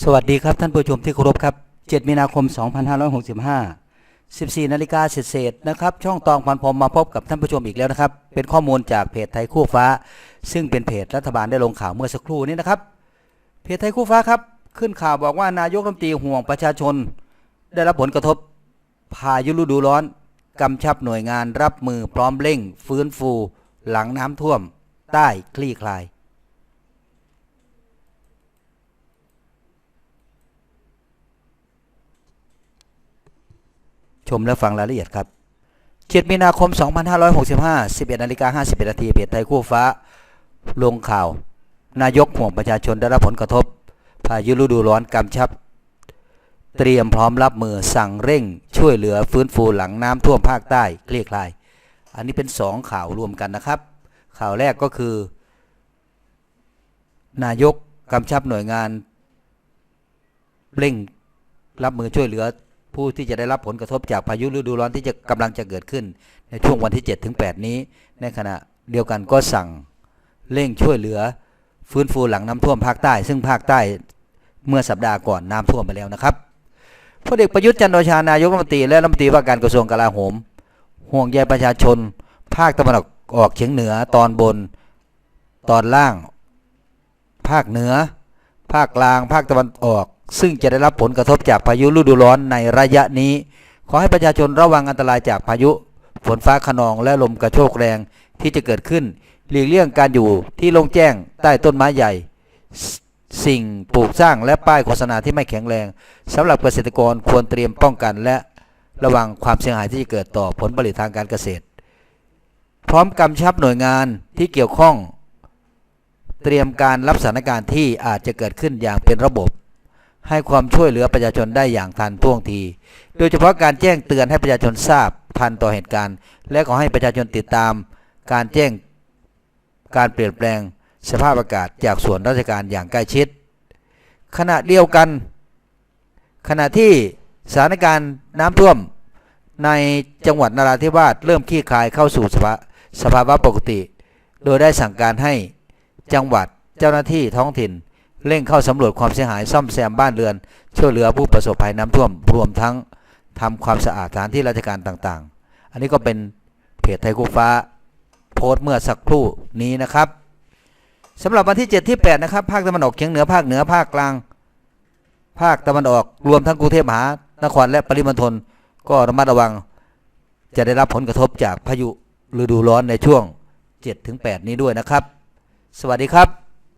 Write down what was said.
สวัสดีครับท่านผู้ชมที่เคารพครับ 7 มีนาคม 2565 14นาฬิกาเศษๆนะครับ ช่องตองพันพรมมาพบกับท่านผู้ชมอีกแล้วนะครับ เป็นข้อมูลจากเพจไทยคู่ฟ้า ซึ่งเป็นเพจรัฐบาลได้ลงข่าวเมื่อสักครู่นี้นะครับ เพจไทยคู่ฟ้าครับ ขึ้นข่าวบอกว่านายกรัฐมนตรีห่วงประชาชน ได้รับผลกระทบพายุฤดูร้อนกำชับหน่วยงานรับมือพร้อมเร่ง ฟื้นฟู หลังน้ำท่วม ใต้คลี่คลาย ชมและฟังรายละเอียดครับ7มีนาคม 2565 11นาฬิกา51นาทีเพจไทยคู่ฟ้า ลงข่าว นายกห่วงประชาชนได้รับผลกระทบ พายุฤดูร้อนกำชับ เตรียมพร้อมรับมือสั่งเร่ง ช่วยเหลือฟื้นฟูหลังน้ำท่วมภาคใต้คลี่คลาย อันนี้เป็นสองข่าวรวมกันนะครับ ข่าวแรกก็คือ นายกกำชับหน่วยงานเร่งรับมือช่วยเหลือ ผู้ที่จะได้รับผลกระทบจากพายุฤดูร้อนที่จะกำลังจะเกิดขึ้น ในช่วงวันที่ 7 ถึง 8 นี้ ในขณะเดียวกันก็สั่งเร่งช่วยเหลือฟื้นฟูหลังน้ำท่วมภาคใต้ ซึ่งภาคใต้เมื่อสัปดาห์ก่อนน้ำท่วมไปแล้วนะครับพลเอกประยุทธ์จันทร์โอชานายกรัฐมนตรีและรัฐมนตรีว่าการกระทรวงกลาโหม ห่วงใยประชาชน ภาคตะวันออกเฉียงเหนือตอนบน ตอนล่าง ภาคเหนือ ภาคกลาง ภาคตะวันออก ซึ่งจะได้รับผลกระทบจากพายุฤดูร้อนในระยะนี้ ขอให้ประชาชนระวังอันตรายจากพายุ ฝนฟ้าขนองและลมกระโชกแรงที่จะเกิดขึ้น หลีกเลี่ยงการอยู่ที่โล่งแจ้งใต้ต้นไม้ใหญ่สสิ่งปลูกสร้างและป้ายโฆษณาที่ไม่แข็งแรงสำหรับเกษตรกรควรเตรียมป้องกันและระวังความเสียหายที่จะเกิดต่อผลผลิตทางการเกษตร พร้อมกำชับหน่วยงานที่เกี่ยวข้อง เตรียมการรับสถานการณ์ที่อาจจะเกิดขึ้นอย่างเป็นระบบ ให้ความช่วยเหลือประชาชนได้อย่างทันท่วงที โดยเฉพาะการแจ้งเตือนให้ประชาชนทราบทันต่อเหตุการณ์ และขอให้ประชาชนติดตาม การแจ้งการเปลี่ยนแปลงสภาพอากาศจากส่วนราชการอย่างใกล้ชิด ขณะเดียวกัน ขณะที่สถานการณ์น้ำท่วมในจังหวัดนราธิวาสเริ่มคลี่คลายเข้าสู่สภาสภาวะปกติ โดยได้สั่งการให้จังหวัดเจ้าหน้าที่ท้องถิ่น เร่งเข้าสำรวจความเสียหายซ่อมแซมบ้านเรือน ช่วยเหลือผู้ประสบภัยน้ำท่วม รวมทั้งทำความสะอาดสถานที่ราชการต่างๆ อันนี้ก็เป็นเพจไทยคู่ฟ้า โพสต์เมื่อสักครู่นี้นะครับสำหรับวันที่ 7 ที่ 8 นะครับ ภาคตะวันออกเฉียงเหนือภาคเหนือภาคกลาง ภาคตะวันออกรวมทั้งกรุงเทพมหานครและปริมณฑลก็ระมัดระวัง จะได้รับผลกระทบจากพายุฤดูร้อนในช่วง 7-8 นี้ด้วยนะครับ สวัสดีครับ